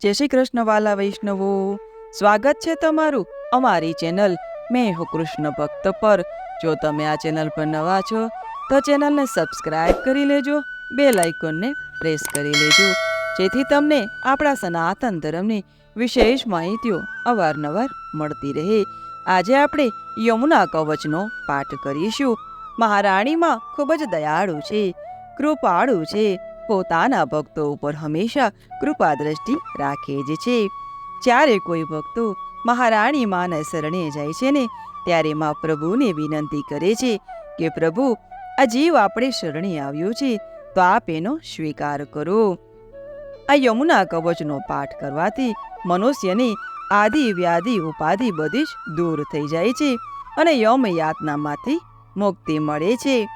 જય શ્રી કૃષ્ણ વાલા વૈષ્ણવો. સ્વાગત છે તમારું અમારી ચેનલ મેં હું કૃષ્ણ ભક્ત પર. જો તમે આ ચેનલ પર નવા છો, તો ચેનલને સબસ્ક્રાઇબ કરી લેજો બે લાઇકોનને પ્રેસ કરી લેજો, જેથી તમને આપણા સનાતન ધર્મની વિશેષ માહિતીઓ અવારનવાર મળતી રહે. આજે આપણે યમુના કવચનો પાઠ કરીશું. મહારાણીમાં ખૂબ જ દયાળુ છે, કૃપાળુ છે પોતાના ભક્તો ઉપર હંમેશા કૃપા દ્રષ્ટિ રાખે જ છે. જ્યારે કોઈ ભક્તો મહારાણી માના શરણે જાય છે ને, ત્યારે મા પ્રભુને વિનંતી કરે છે કે, પ્રભુ, આ જીવ આપણે શરણે આવ્યો છે, તો આપ એનો સ્વીકાર કરો. આ યમુના કવચનો પાઠ કરવાથી મનુષ્યની આદિ વ્યાધિ ઉપાધિ બધી જ દૂર થઈ જાય છે અને યમ યાતનામાંથી મુક્તિ મળે છે.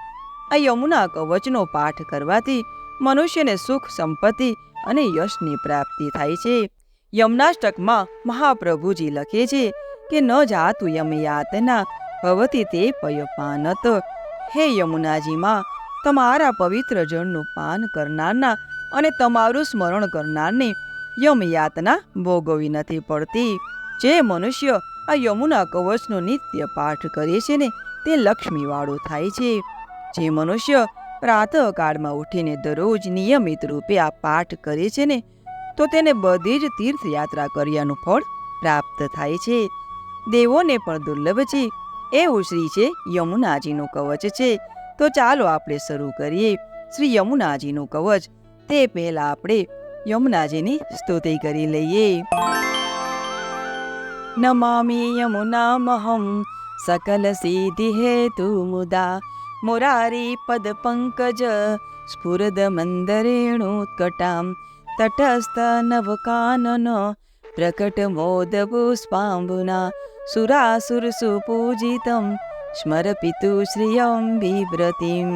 આ યમુના કવચનો પાઠ કરવાથી મનુષ્યને સુખ, સંપત્તિ અને યશની પ્રાપ્તિ થાય છે. યમનાષ્ટકમાં મહાપ્રભુજી લખે છે કે, ન જાતું યમ યાતના, ભવતી તે પયપાનત. હે યમુનાજીમાં, તમારા પવિત્ર જળનું પાન કરનારના અને તમારું સ્મરણ કરનારને યમ યાતના ભોગવી નથી પડતી. જે મનુષ્ય આ યમુના કવચનો નિત્ય પાઠ કરે છે ને, તે લક્ષ્મીવાળો થાય છે. જે મનુષ્ય પ્રાતઃકાળમાં ઉઠીને દરરોજ નિયમિત રૂપે આ પાઠ કરે છે ને, તો તેને બધી જ તીર્થયાત્રા કર્યાનું ફળ પ્રાપ્ત થાય છે. દેવોને પણ દુર્લભ છે. એવું શ્રી છે યમુનાજીનું કવચ છે. તો ચાલો આપણે શરૂ કરીએ. શ્રી યમુનાજીનું કવચ. તે પહેલા આપણે યમુનાજીની સ્તુતિ કરી લઈએ. નમામિ યમુનામહં, સકલ સિદ્ધિ હેતુ મુદા મુરારી પદ પંકજ, સ્ફુરદ મંદરેણુત્કટામ, તટસ્થ નવકાનન, પ્રકટ મોદ પુષ્પાંબુના સુરાસુર સુપૂજિતમ, સ્મરપિતુ શ્રિયમ વિવ્રતિમ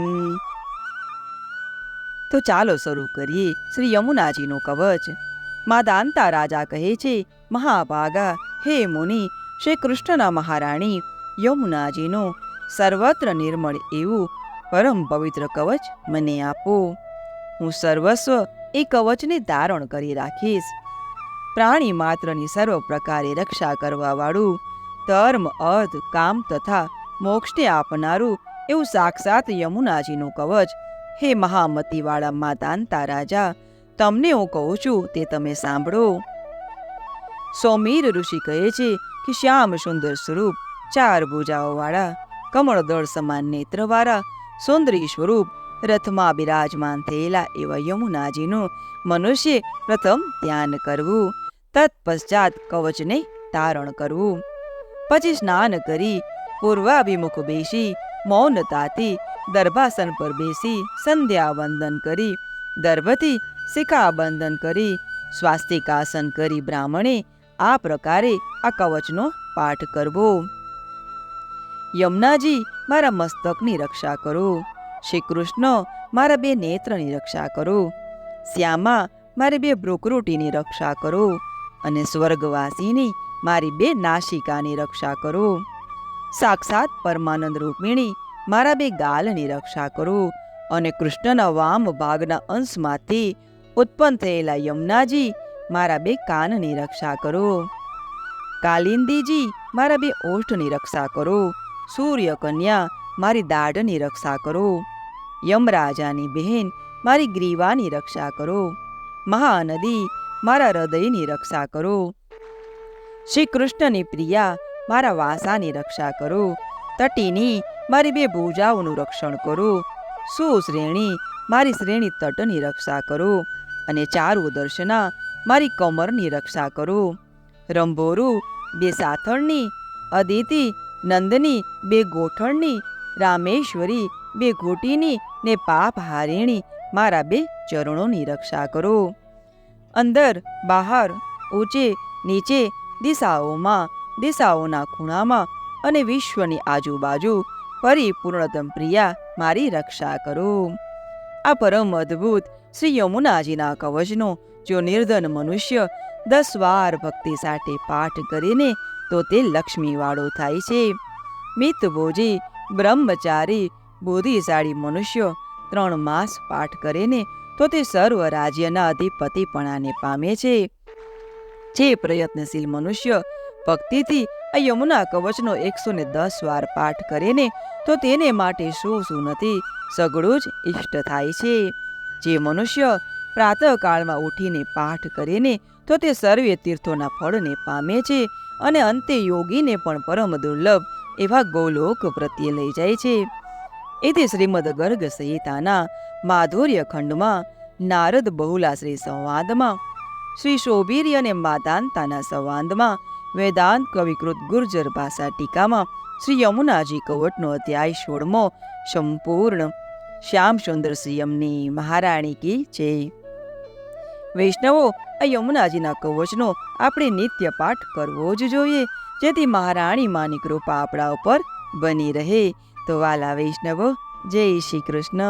તો ચાલો શરૂ કરીએ શ્રી યમુનાજીનું કવચ. મા દાંતા રાજા કહે છે, મહાભાગા, હે મુનિ, શ્રી કૃષ્ણના મહારાણી, યમુનાજીનું સર્વત્ર નિર્મળ એવું પરમ પવિત્ર કવચ મને આપો. હું સર્વસ્વ એ કવચને ધારણ કરી રાખીશ. પ્રાણી માત્રની સર્વ પ્રકારે રક્ષા કરવાવાળું ધર્મ, અર્થ, કામ તથા મોક્ષને આપનારું એવું સાક્ષાત યમુનાજીનું કવચ. હે મહામતીવાળા માતાંતા રાજા, તમને હું કહું છું તે તમે સાંભળો. સોમીર ઋષિ કહે છે કે શ્યામ સુંદર સ્વરૂપ ચાર ભુજાઓવાળા કમળદળ સમાન નેત્રવાળા સુંદરી સ્વરૂપ, રથમાં બિરાજમાન થયેલા એવા યમુનાજીનું મનુષ્ય પ્રથમ ધ્યાન કરવું, તત્પશ્ચાત કવચને ધારણ કરવું. પછી સ્નાન કરી, પૂર્વાભિમુખ બેસી મૌનતાથી દર્ભાસન પર બેસી સંધ્યા વંદન કરી, દર્ભથી શિખાબંધન કરી, સ્વાસ્તિકાસન કરી બ્રાહ્મણે આ પ્રકારે આ કવચનો પાઠ કરવો. યમુનાજી, મારા મસ્તકની રક્ષા કરો. શ્રી કૃષ્ણ મારા બે નેત્રની રક્ષા કરો. શ્યામા, મારી બે ભ્રુકૃટીની રક્ષા કરો. અને સ્વર્ગવાસીની, મારી બે નાશિકાની રક્ષા કરો. સાક્ષાત પરમાનંદ રૂપિણી, મારા બે ગાલની રક્ષા કરો. અને કૃષ્ણના વામ ભાગના અંશમાંથી ઉત્પન્ન થયેલા યમુનાજી, મારા બે કાનની રક્ષા કરો. કાલિંદીજી, મારા બે ઓષ્ઠની રક્ષા કરો. સૂર્ય કન્યા મારી દાઢની રક્ષા કરો. યમરાજાની બહેન, મારી ગ્રીવાની રક્ષા કરો. મહાનદી, મારા હૃદયની રક્ષા કરો. શ્રી કૃષ્ણની પ્રિયા, મારા વાસાની રક્ષા કરો. તટીની, મારી બે ભૂજાઓનું રક્ષણ કરો. સુશ્રેણી, મારી શ્રેણી તટની રક્ષા કરો અને ચારુ દર્શના, મારી કમરની રક્ષા કરો. રંભોરું, બે સાથળની, અદિતિ નંદની, બે ગોઠણની, રામેશ્વરી, બે ઘોટીની ને પાપ હારિણી, મારા બે ચરણોની રક્ષા કરો. અંદર, બહાર, ઊંચે, નીચે, દિશાઓમાં, દિશાઓના ખૂણામાં અને વિશ્વની આજુબાજુ પરિપૂર્ણતમ પ્રિયા મારી રક્ષા કરો. આ પરમ અદ્ભુત શ્રી યમુનાજીના કવચનો, જો નિર્ધન મનુષ્ય દસ વાર ભક્તિ સાથે પાઠ કરીને તો તે લક્ષ્મીવાળો થાય છે. મિતભોજી બ્રહ્મચારી, બુદ્ધિશાળી મનુષ્ય ત્રણ માસ પાઠ કરે ને તો તે સર્વ રાજ્યના અધિપતિપણાને પામે છે. જે પ્રયત્નશીલ મનુષ્ય ભક્તિથી આ યમુના કવચનો એકસો ને દસ વાર પાઠ કરે ને તો તેને માટે શું શું નથી, સઘળું જ ઇષ્ટ થાય છે. જે મનુષ્ય પ્રાતઃકાળમાં ઉઠીને પાઠ કરે ને તો તે સર્વે તીર્થોના ફળને પામે છે અને અંતે યોગીને પણ પરમ દુર્લભ એવા ગૌલોક પ્રત્યે લઈ જાય છે. એથી શ્રીમદ ગર્ગ સંહિતાના માધુર્ય ખંડમાં નારદ બહુલાશ્રી સંવાદમાં, શ્રી શોભીરી અને માતાંતાના સંવાદમાં, વેદાંત કવિકૃત ગુર્જર ભાષા ટીકામાં, શ્રી યમુનાજી કવટનો અધ્યાય સોળમો સંપૂર્ણ. શ્યામ સુંદર સિયમની મહારાણી કી છે વૈષ્ણવો, આ યમુનાજીના કવચનો આપણે નિત્ય પાઠ કરવો જ જોઈએ. જેથી મહારાણી માની કૃપા આપણા ઉપર બની રહે. તો વાલા વૈષ્ણવો, જય શ્રી કૃષ્ણ.